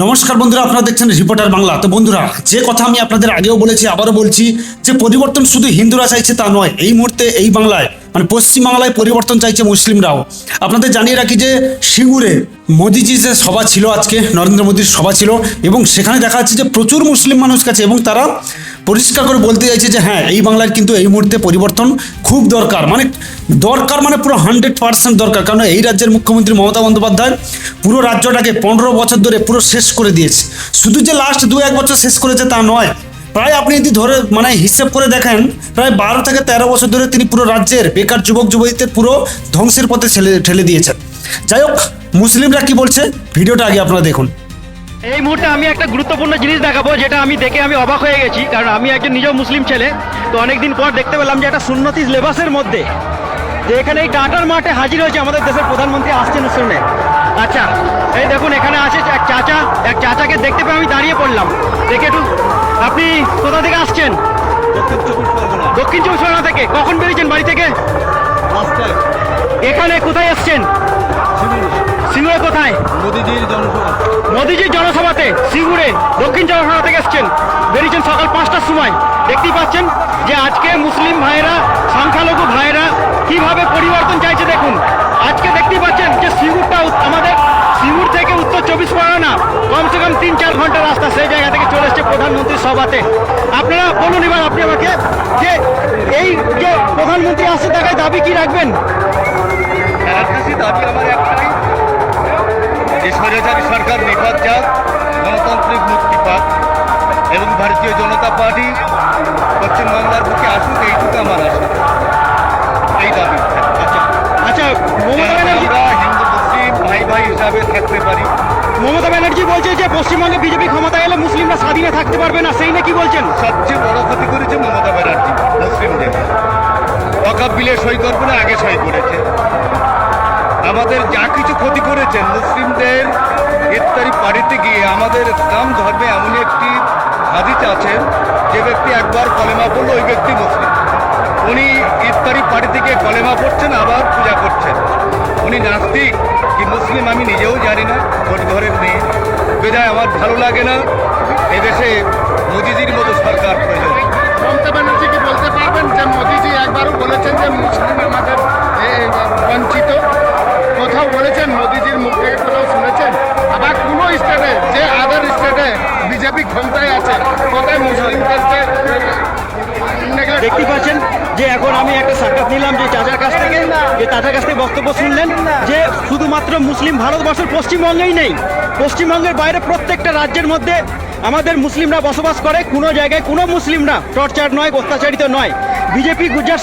নমস্কার বন্ধুরা, আপনারা দেখছেন রিপোর্টার বাংলা তো বন্ধুরা, যে কথা আমি আপনাদের আগেও বলেছি, আবারও বলছি যে পরিবর্তন শুধু হিন্দুরা চাইছে তা নয়, এই মুহূর্তে এই বাংলায় মানে পশ্চিমবাংলায় পরিবর্তন চাইছে মুসলিমরাও। আপনাদের জানিয়ে রাখি যে সিঙ্গুরে মোদিজি যে সভা ছিল আজকে, নরেন্দ্র মোদীর সভা ছিল, এবং সেখানে দেখা যাচ্ছে যে প্রচুর মুসলিম মানুষ কাছে এবং তারা পরিষ্কার করে বলতে চাইছে যে হ্যাঁ এই বাংলার কিন্তু এই মুহূর্তে পরিবর্তন খুব দরকার। মানে দরকার মানে পুরো হান্ড্রেড পার্সেন্ট দরকার কারণ এই রাজ্যের মুখ্যমন্ত্রী মমতা বন্দ্যোপাধ্যায় পুরো রাজ্যটাকে পনেরো বছর ধরে পুরো শেষ করে দিয়েছে। শুধু যে লাস্ট দু এক বছর শেষ করেছে তা নয় প্রায় আপনি যদি ধরে মানে হিসেব করে দেখেন, প্রায় বারো থেকে তেরো বছর ধরে তিনি পুরো রাজ্যের বেকার যুবক, যুবতীদের পুরো ধ্বংসের পথে ঠেলে ঠেলে দিয়েছেন। যাই হোক, মুসলিমরা কি বলছে? ভিডিওটা আগে আপনারা দেখুন। এই মুহূর্তে আমি একটা গুরুত্বপূর্ণ জিনিস দেখাবো, যেটা আমি দেখে আমি অবাক হয়ে গেছি। কারণ আমি একজন নিজেও মুসলিম ছেলে, তো অনেকদিন পর দেখতে পেলাম যে একটা সুন্নতি লেবাসের মধ্যে যে এখানে এই টাটার মাঠে হাজির হয়েছে আমাদের দেশের প্রধানমন্ত্রী আসছেন শুনে। আচ্ছা এই দেখুন, এখানে আসে এক চাচা। এক চাচাকে দেখতে পেয়ে আমি দাঁড়িয়ে পড়লাম। দেখে একটু, আপনি কোথা থেকে আসছেন? দক্ষিণ চব্বিশ পরগনা থেকে। কখন বেরিয়েছেন বাড়ি থেকে? এখানে কোথায় এসছেন? সিঙ্গুরে কোথায়? মোদিজির জনসভা মোদিজির জনসভাতে, সিঙ্গুরে, দক্ষিণ জনসভা থেকে এসছেন। বেরিয়েছেন সকাল পাঁচটার সময়। দেখতেই পাচ্ছেন যে আজকে মুসলিম ভাইয়েরা, সংখ্যালঘু ভাইয়েরা কীভাবে পরিবর্তন চাইছে দেখুন। আজকে দেখতেই পাচ্ছেন যে সিঙ্গুরটা আমাদের সিঙ্গুর থেকে উত্তর চব্বিশ পরগনা। কমসে কম তিন চার ঘণ্টা রাস্তা সেই জায়গা থেকে চলে এসছে প্রধানমন্ত্রীর সভাতে। আপনারা বলুন এবার আপনি আমাকে যে এই যে প্রধানমন্ত্রী আসছে, তাকে দাবি কি রাখবেন? সরকার নিপাত যাক, গণতান্ত্রিক মুক্তি পাক এবং ভারতীয় জনতা পার্টি মমতা ব্যানার্জি বলছে যে পশ্চিমবঙ্গে বিজেপি ক্ষমতা এলে মুসলিমরা স্বাধীনে থাকতে পারবে না, সেই নাকি বলছেন? সবচেয়ে বড় ক্ষতি করেছে মমতা ব্যানার্জি, মুসলিমদের। ওয়াকাব বিলে সই করবে না আগে সই করেছে। আমাদের যা কিছু ক্ষতি করেছেন মুসলিমদের ইফতারি পাড়িতে গিয়ে আমাদের ইসলাম ধর্মে এমন একটি হাদিস আছেন যে ব্যক্তি একবার কলেমা পড়ল, ওই ব্যক্তি মুসলিম। উনি ইফতারি পাড়িতে গিয়ে কলেমা পড়ছেন আবার পূজা করছেন। উনি নাস্তিক কি মুসলিম আমি নিজেও জানি না খোঁজ ঘরের মেয়ে। বেদায় আমার ভালো লাগে না এদেশে মোদিজির মতো সরকার প্রয়োজন। মমতা ব্যানার্জি কি বলতে পারবেন যে মোদিজি একবারও বলেছেন যে মুসলিম আমাদের এ, বঞ্চিত? কোথাও বলেছেন মোদিজির মুখ থেকে কোথাও শুনেছেন? আবার কোনো স্টেটে যে আদার স্টেটে বিজেপি ক্ষমতায় আছে কোথায় মুসলিমদেরকে দেখতেই পাচ্ছেন? যে এখন আমি একটা সাক্ষাৎ নিলাম যে চাচার কাছ থেকে যে চাচার কাছ থেকে বক্তব্য শুনলেন যে শুধুমাত্র মুসলিম ভারতবর্ষের পশ্চিমবঙ্গেই নেই। পশ্চিমবঙ্গের বাইরে প্রত্যেকটা রাজ্যের মধ্যে আমাদের মুসলিমরা বসবাস করে। কোনো জায়গায় কোনো মুসলিমরা টর্চার নয় অত্যাচারিত নয়। বিজেপি গুজরাট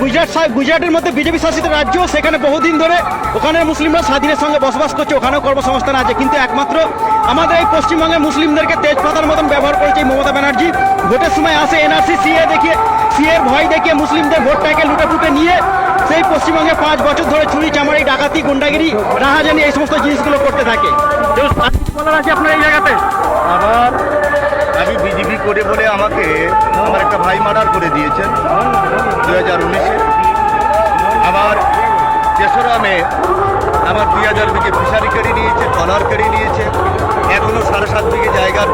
গুজরাট গুজরাটের মধ্যে বিজেপি শাসিত রাজ্য সেখানে বহুদিন ধরে ওখানে মুসলিমরা স্বাধীনের সঙ্গে বসবাস করছে ওখানেও কর্মসংস্থান আছে। কিন্তু একমাত্র আমাদের এই পশ্চিমবঙ্গের মুসলিমদেরকে তেজপাতার মতন ব্যবহার করেছে এই মমতা ব্যানার্জি। ভোটের সময় আসে এনআরসি সিএ দেখিয়ে সিএর ভয় দেখিয়ে মুসলিমদের ভোটটাকে লুটে ফুটে নিয়ে সেই পশ্চিমবঙ্গে পাঁচ বছর ধরে চুরি চামারি ডাকাতি গুন্ডাগিরি রাহাজানি এই সমস্ত জিনিসগুলো করতে থাকে। আপনার এই জায়গাতে? আবার করে বলে আমাকে আমার একটা ভাই মার্ডার করে দিয়েছেন দু হাজার উনিশে। আমার তেসরা আমার দুই হাজার বিঘে ফিশারি কেড়ে নিয়েছে, ট্রলার কেড়ে নিয়েছে। এখনও সাড়ে সাত বিঘে জায়গার